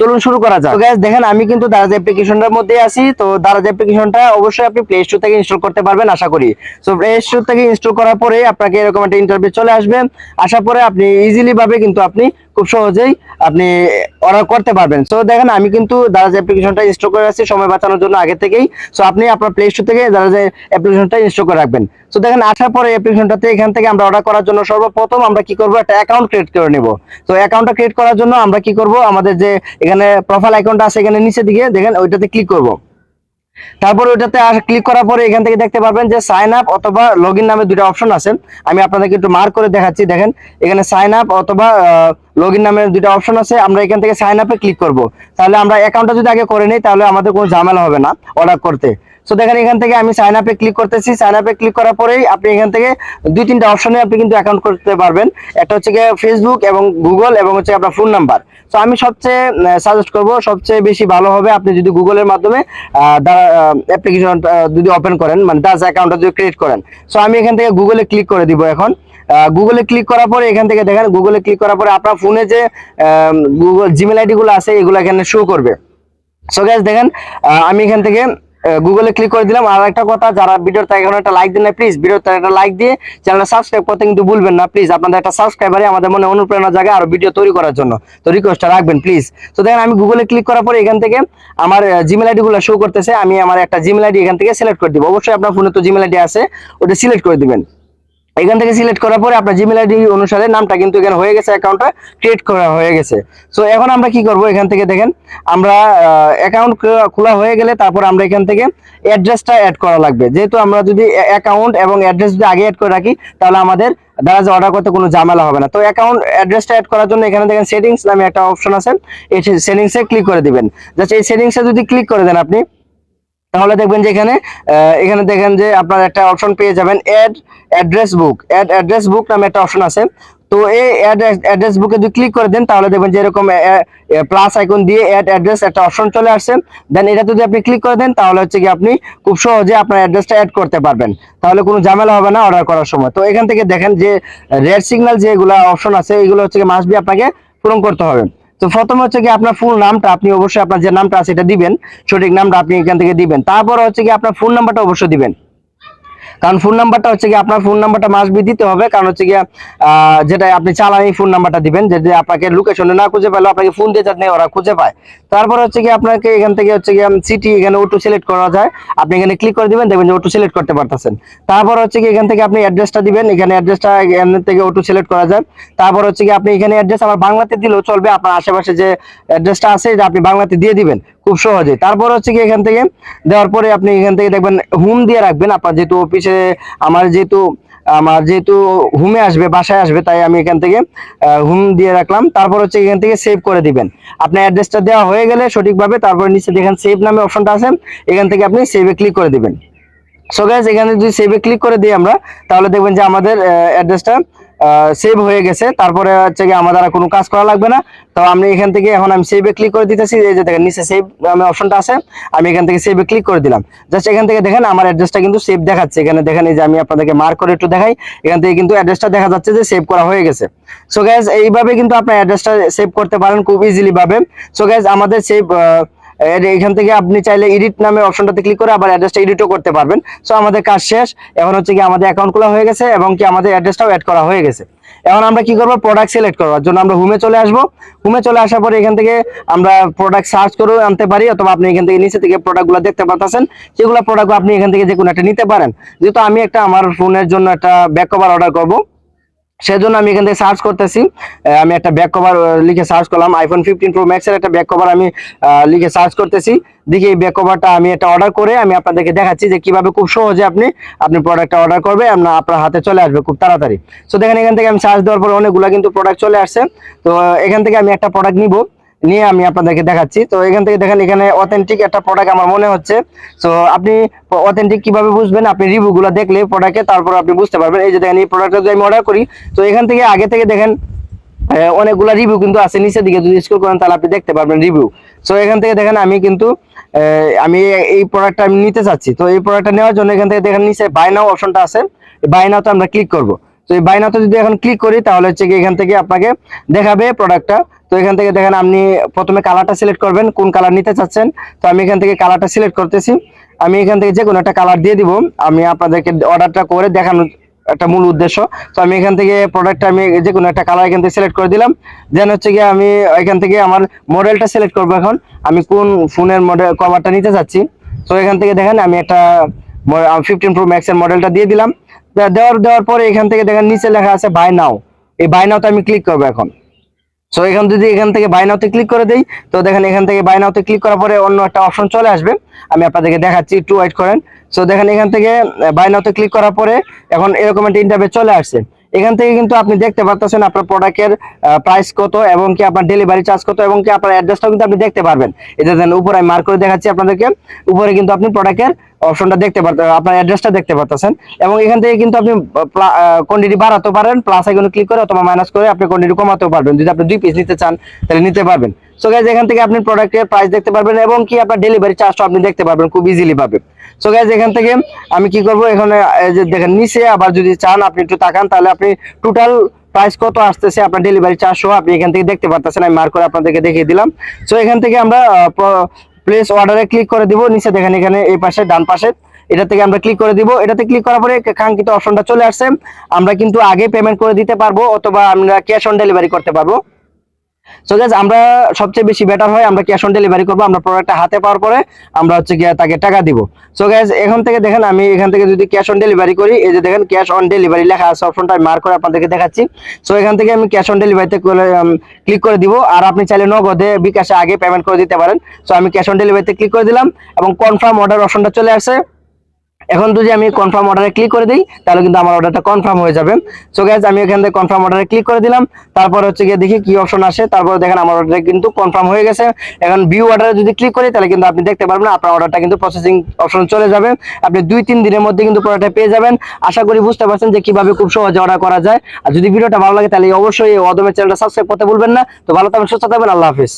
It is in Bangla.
চলুন শুরু করা দেখেন, আমি কিন্তু মধ্যে আছি। তো অবশ্যই আপনি প্লে স্টোর থেকে করতে পারবেন, আশা করি। প্লে স্টোর থেকে করার পরে আপনাকে এরকম একটা ইন্টারভিউ চলে আসবে। আসার পরে আপনি ইজিলি ভাবে কিন্তু আপনি খুব সহজেই আপনি অর্ডার করতে পারবেন। তো দেখেন, আমি কিন্তু দারাজ অ্যাপ্লিকেশনটা ইনস্টল করে রাখছি, সময় বাঁচানোর জন্য আগে থেকেই। সো আপনি আপনার প্লে স্টোর থেকে দারাজ অ্যাপ্লিকেশনটা ইনস্টল করে রাখবেন। তো দেখেন, আসার পরে অ্যাপ্লিকেশনটাতে এখান থেকে আমরা অর্ডার করার জন্য সর্বপ্রথম আমরা কি করব, একটা অ্যাকাউন্ট ক্রিয়েট করে নিব। তো অ্যাকাউন্টটা ক্রিয়েট করার জন্য আমরা কি করব, আমাদের যে এখানে প্রোফাইল অ্যাকাউন্ট আছে এখানে নিচে দিকে, দেখেন, ওইটাতে ক্লিক করব। তারপর ওটাতে ক্লিক করার পরে এখান থেকে দেখতে পারবেন যে সাইন আপ অথবা লগ নামে দুটো অপশন আছে। আমি আপনাদেরকে একটু মার্ক করে দেখাচ্ছি, দেখেন। এখানে সাইন আপ অথবা লগ নামের দুটো অপশন আছে। আমরা এখান থেকে সাইন আপে ক্লিক করব। তাহলে আমরা অ্যাকাউন্টটা যদি আগে করে নিই, তাহলে আমাদের কোনো ঝামেলা হবে না অর্ডার করতে। সো দেখেন এখান থেকে আমি সাইন আপে ক্লিক করতেছি। সাইন আপে ক্লিক করার পরেই আপনি এখান থেকে দুই তিনটা অপশনে আপনি কিন্তু অ্যাকাউন্ট করতে পারবেন। একটা হচ্ছে গিয়ে ফেসবুক এবং গুগল এবং হচ্ছে আপনার ফোন নাম্বার তো আমি সবচেয়ে সাজেস্ট করব, সবচেয়ে বেশি ভালো হবে আপনি যদি গুগলের মাধ্যমে অ্যাপ্লিকেশন যদি ওপেন করেন মানে দাস অ্যাকাউন্টটা যদি ক্রিয়েট করেন। সো আমি এখান থেকে গুগলে ক্লিক করে দিব এখন। গুগলে ক্লিক করার পরে এখান থেকে দেখেন গুগলে ক্লিক করার পরে আপনার ফোনে যে গুগল জিমেল আইডিগুলো আছে, এগুলো এখানে শো করবে। সো গ্যাস দেখেন আমি এখান থেকে গুগলে ক্লিক করে দিলাম। আর একটা কথা, যারা ভিডিওটা এখন একটা লাইক দেন না প্লিজ ভিডিওতে একটা লাইক দিয়ে চ্যানেলটা সাবস্ক্রাইব করতে কিন্তু ভুলবেন না প্লিজ আপনাদের একটা সাবস্ক্রাইবারে আমাদের মনে অনুপ্রেরণা জায়গা আর ভিডিও তৈরি করার জন্য। তো রিকোয়েস্টটা রাখবেন প্লিজ তো দেখেন, আমি গুগলে ক্লিক করার পরে এখান থেকে আমার জিমেল আইডিগুলো শো করতেছে। আমি আমার একটা জিমেল আইডি এখান থেকে সিলেক্ট করে দিব। অবশ্যই আপনার ফোনে তো জিমেল আইডি আছে, ওটা সিলেক্ট করে দিবেন। এখান থেকে সিলেক্ট করার পরে আপনার জিমেল আইডি অনুসারে নামটা কিন্তু এখানে হয়ে গেছে অ্যাকাউন্টটা ক্রিয়েট করা হয়ে গেছে। সো এখন আমরা কি করব এখান থেকে দেখেন, আমরা অ্যাকাউন্ট খোলা হয়ে গেলে তারপর আমরা এখান থেকে অ্যাড্রেসটা অ্যাড করা লাগবে। যেহেতু আমরা যদি অ্যাকাউন্ট এবং অ্যাড্রেস যদি আগে অ্যাড করে রাখি, তাহলে আমাদের দারাজে অর্ডার করতে কোনো ঝামেলা হবে না। তো অ্যাকাউন্ট অ্যাড্রেসটা অ্যাড করার জন্য এখানে দেখেন সেটিংস নামে একটা অপশন আছে। এই সেটিংসে ক্লিক করে দিবেন। জাস্ট এই সেটিংসে যদি ক্লিক করে দেন আপনি তাহলে দেখবেন যে এখানে এখানে দেখেন যে আপনার একটা অপশন পেয়ে যাবেন add address book add address book নামে একটা অপশন আছে। তো এই অ্যাড অ্যাড্রেস বুকে যদি ক্লিক করে দেন, তাহলে দেখবেন যে এরকম প্লাস আইকন দিয়ে অ্যাড অ্যাড্রেস একটা অপশন চলে আসছে। দেন এটা যদি আপনি ক্লিক করে দেন, তাহলে হচ্ছে কি আপনি খুব সহজে আপনার অ্যাড্রেসটা অ্যাড করতে পারবেন। তাহলে কোনো ঝামেলা হবে না অর্ডার করার সময়। তো এখান থেকে দেখেন যে রেড সিগন্যাল যেগুলো অপশন আছে, এগুলো হচ্ছে মাস্ট বি আপনাকে পূরণ করতে হবে। তো প্রথমে হচ্ছে কি আপনার ফুল নামটা, আপনি অবশ্যই আপনার যে নামটা আছে এটা দিবেন, সঠিক নামটা আপনি এখান থেকে দিবেন। তারপর হচ্ছে কি আপনার ফোন নাম্বারটা অবশ্যই দিবেন। কারণ ফোন নাম্বারটা হচ্ছে কি আপনার ফোন নাম্বারটা মাস বি দিতে হবে। কারণ হচ্ছে গিয়ে যেটা আপনি চালানি ফোন নাম্বারটা দিবেন যে আপনাকে লোকেশনে না খুঁজে পেলে, আপনাকে ফোন দিয়ে যাতে ওরা খুঁজে পায়। তারপর হচ্ছে কি আপনাকে এখান থেকে হচ্ছে গিয়ে সিটি এখানে ওটু সিলেক্ট করা যায়। আপনি এখানে ক্লিক করে দিবেন, দেখবেন যে ওটু সিলেক্ট করতে পারতেছেন। তারপর হচ্ছে কি এখান থেকে আপনি অ্যাড্রেসটা দিবেন, এখানে অ্যাড্রেসটা এখান থেকে ওটু সিলেক্ট করা যায়। তারপর হচ্ছে কি আপনি এখানে অ্যাড্রেস আমার বাংলাতে দিলেও চলবে। আপনার আশেপাশে যে অ্যাড্রেসটা আছে, এটা আপনি বাংলাতে দিয়ে দিবেন। খুব সহজে। তারপর হচ্ছে কি এখান থেকে, দেওয়ার পরে আপনি এখান থেকে দেখবেন হুম দিয়ে রাখবেন। আপনার যেহেতু অফিসে আমার যেহেতু আমার যেহেতু হুমে আসবে, বাসায় আসবে, তাই আমি এখান থেকে হুম দিয়ে রাখলাম। তারপর হচ্ছে এখান থেকে সেভ করে দিবেন। আপনার অ্যাড্রেসটা দেওয়া হয়ে গেলে সঠিকভাবে তারপর নিচে দেখেন সেভ নামে অপশনটা আছে। এখান থেকে আপনি সেভে ক্লিক করে দিবেন। সো গাইস এখানে যদি সেভে ক্লিক করে দিই আমরা, তাহলে দেখবেন যে আমাদের অ্যাড্রেসটা সেভ হয়ে গেছে। তারপরে হচ্ছে কি আমাদের আর কোনো কাজ করা লাগবে না। তো আমি এখান থেকে এখন আমি সেভে ক্লিক করে দিতেছি। এই যে দেখেন, নিচে সেভ নামে অপশনটা আছে। আমি এখান থেকে সেভে ক্লিক করে দিলাম। জাস্ট এখান থেকে দেখেন, আমার অ্যাড্রেসটা কিন্তু সেভ দেখাচ্ছে। এখানে দেখেন, এই যে আমি আপনাদেরকে মার্ক করে একটু দেখাই। এখান থেকে কিন্তু অ্যাড্রেসটা দেখা যাচ্ছে যে সেভ করা হয়ে গেছে। সো গ্যাস এইভাবে কিন্তু আপনার অ্যাড্রেসটা সেভ করতে পারেন খুব ইজিলিভাবে সো গ্যাস আমাদের সেভ এখান থেকে আপনি চাইলে এডিট নামে অপশনটাতে ক্লিক করে আবার অ্যাড্রেসটা এডিটও করতে পারবেন। সো আমাদের কাজ শেষ। এখন হচ্ছে কি আমাদের অ্যাকাউন্ট খোলা হয়ে গেছে এবং কি আমাদের অ্যাড্রেসটাও অ্যাড করা হয়ে গেছে। এখন আমরা কি করব? প্রোডাক্ট সিলেক্ট করার জন্য আমরা হুমে চলে আসব। হুমে চলে আসার পরে এখান থেকে আমরা প্রোডাক্ট সার্চ করেও আনতে পারি অথবা আপনি এখান থেকে নিচে থেকে প্রোডাক্টগুলো দেখতে পাচ্ছেন সেগুলো প্রোডাক্ট আপনি এখান থেকে যে কোনো একটা নিতে পারেন। যেহেতু আমি একটা আমার ফোনের জন্য একটা ব্যাক কভার অর্ডার করব। সেজন্য আমি এখান থেকে সার্চ করতেছি। আমি একটা ব্যাক কভার লিখে সার্চ করলাম। আইফোন ফিফটিন প্রো ম্যাক্সের একটা ব্যাক কভার আমি লিখে সার্চ করতেছি। দেখি এই ব্যাক কভারটা আমি একটা অর্ডার করে আমি আপনাদেরকে দেখাচ্ছি যে কীভাবে খুব সহজে আপনি আপনি প্রোডাক্টটা অর্ডার করবে, আপনার আপনার হাতে চলে আসবে খুব তাড়াতাড়ি। সো দেখেন এখান থেকে আমি সার্চ দেওয়ার পর অনেকগুলো কিন্তু প্রোডাক্ট চলে আসছে। তো এখান থেকে আমি একটা প্রোডাক্ট নিব। নিয়ে আমি আপনাদেরকে দেখাচ্ছি। তো এখান থেকে দেখেন এখানে অথেন্টিক একটা প্রোডাক্ট আমার মনে হচ্ছে। তো আপনি অথেন্টিক কীভাবে বুঝবেন? আপনি রিভিউ গুলো দেখলে প্রোডাক্টে তারপর আপনি বুঝতে পারবেন। এই যে দেখেন, এই প্রোডাক্টটা যদি আমি অর্ডার করি, তো এখান থেকে আগে থেকে দেখেন অনেকগুলা রিভিউ কিন্তু আছে। নিচের দিকে যদি স্ক্রল করেন, তাহলে আপনি দেখতে পারবেন রিভিউ সো এখান থেকে দেখেন, আমি কিন্তু আমি এই প্রোডাক্টটা আমি নিতে চাচ্ছি। তো এই প্রোডাক্টটা নেওয়ার জন্য এখান থেকে দেখেন, নিচে বাই নাও অপশনটা আছে। বাই আমরা ক্লিক করব। তো এই বাই যদি এখন ক্লিক করি, তাহলে হচ্ছে এখান থেকে আপনাকে দেখাবে প্রোডাক্টটা তো এখান থেকে দেখেন আপনি প্রথমে কালারটা সিলেক্ট করবেন, কোন কালার নিতে চাচ্ছেন। তো আমি এখান থেকে কালারটা সিলেক্ট করতেছি। আমি এখান থেকে যে কোনো একটা কালার দিয়ে দিব। আমি আপনাদেরকে অর্ডারটা করে দেখানোর একটা মূল উদ্দেশ্য। তো আমি এখান থেকে প্রোডাক্টটা আমি যে কোনো একটা কালার এখান থেকে সিলেক্ট করে দিলাম। দেন হচ্ছে গিয়ে আমি এখান থেকে আমার মডেলটা সিলেক্ট করব এখন। আমি কোন ফোনের মডেল কভারটা নিতে চাচ্ছি। তো এখান থেকে দেখেন আমি একটা ফিফটিন প্রো ম্যাক্সের মডেলটা দিয়ে দিলাম। দেওয়ার দেওয়ার পরে এখান থেকে দেখেন নিচে লেখা আছে বাই নাও এই বাই নাওতে আমি ক্লিক করব এখন। সো এখান যদি এখান থেকে বাই নাওতে ক্লিক করে দেই, তো দেখেন এখান থেকে বাই নাওতে ক্লিক করার পরে অন্য একটা অপশন চলে আসবে। আমি আপনাদেরকে দেখাচ্ছি, একটু ওয়েট করেন। সো দেখেন এখান থেকে বাই নাওতে ক্লিক করার পরে এখন এরকম একটা ইন্টারভিউ চলে আসছে। এখান থেকে কিন্তু আপনি দেখতে পারতেছেন আপনার প্রোডাক্টের প্রাইস কত এবং কি আপনার ডেলিভারি চার্জ কত এবং কি আপনার অ্যাড্রেসটাও কিন্তু আপনি দেখতে পারবেন। এটা দেন উপরে আমি মার্ক করে দেখাচ্ছি আপনাদেরকে। উপরে কিন্তু আপনি প্রোডাক্টের অপশনটা দেখতে পারতেন আপনার অ্যাড্রেসটা দেখতে পারতেছেন। এবং এখান থেকে কিন্তু আপনি কোয়ান্টিটি বাড়াতে পারেন প্লাস আইকনে ক্লিক করে অথবা মাইনাস করে আপনি কোয়ান্টিটি কমাতেও পারবেন। যদি আপনি দুই পিস নিতে চান, তাহলে নিতে পারবেন। সো গাইজ এখান থেকে আপনি প্রোডাক্টের প্রাইস দেখতে পারবেন এবং কি আপনার ডেলিভারি চার্জটা আপনি দেখতে পারবেন খুব ইজিলি পাবেন সো গাইজ এখান থেকে আমি কি করব, এখানে যে দেখেন, নিচে আবার যদি চান, আপনি একটু তাকান, তাহলে আপনি টোটাল প্রাইস কত আসতেছে আপনার ডেলিভারি চার্জ সহ আপনি এখান থেকে দেখতে পারতেছেন। আমি মার্ক করে আপনাদেরকে দেখিয়ে দিলাম। সো এখান থেকে আমরা প্লেস অর্ডারে ক্লিক করে দিব, নিচে দেখেন এখানে এই পাশে, ডান পাশে। এটা থেকে আমরা ক্লিক করে দিব। এটাতে ক্লিক করার পরে কাঙ্ক্ষিত অপশনটা চলে আসছে। আমরা কিন্তু আগে পেমেন্ট করে দিতে পারব, অথবা আমরা ক্যাশ অন ডেলিভারি করতে পারব। সো গাইজ আমরা সবচেয়ে বেশি বেটার হয়, আমরা ক্যাশ অন ডেলিভারি করব, আমরা প্রোডাক্টটা হাতে পাওয়ার পরে আমরা হচ্ছে গিয়ে তাকে টাকা দিব। সো গাইজ এখান থেকে দেখেন, আমি এখান থেকে যদি ক্যাশ অন ডেলিভারি করি, এই যে দেখেন ক্যাশ অন ডেলিভারি লেখা আছে অপশনটা মার্ক করে আপনাদেরকে দেখাচ্ছি। সো এখান থেকে আমি ক্যাশ অন ডেলিভারিতে ক্লিক করে দিব, আর আপনি চাইলে নগদে বিকাশে আগে পেমেন্ট করে দিতে পারেন। সো আমি ক্যাশ অন ডেলিভারিতে ক্লিক করে দিলাম, এবং কনফার্ম অর্ডার অপশনটা চলে আসছে এখন যদি আমি কনফার্ম অর্ডারে ক্লিক করে দিই, তাহলে কিন্তু আমার অর্ডারটা কনফার্ম হয়ে যাবে। সো গাইজ আমি এখান থেকে কনফার্ম অর্ডারে ক্লিক করে দিলাম। তারপর হচ্ছে গিয়ে দেখি কি অপশন আসে। তারপর দেখেন আমার অর্ডার কিন্তু কনফার্ম হয়ে গেছে। এখন ভিউ অর্ডারে যদি ক্লিক করি, তাহলে কিন্তু আপনি দেখতে পারবেন আপনার অর্ডারটা কিন্তু প্রসেসিং অপশন চলে যাবে। আপনি দুই, তিন দিনের মধ্যে কিন্তু প্রোডাক্টটা পেয়ে যাবেন। আশা করি বুঝতে পারছেন যে কীভাবে খুব সহজে অর্ডার করা যায়। আর যদি ভিডিওটা ভালো লাগে, তাহলে অবশ্যই অদমের চ্যানেলটা সাবস্ক্রাইব করতে ভুলবেন না। তো ভালো থাকবেন, সুস্থ থাকবেন, আল্লাহ হাফিজ।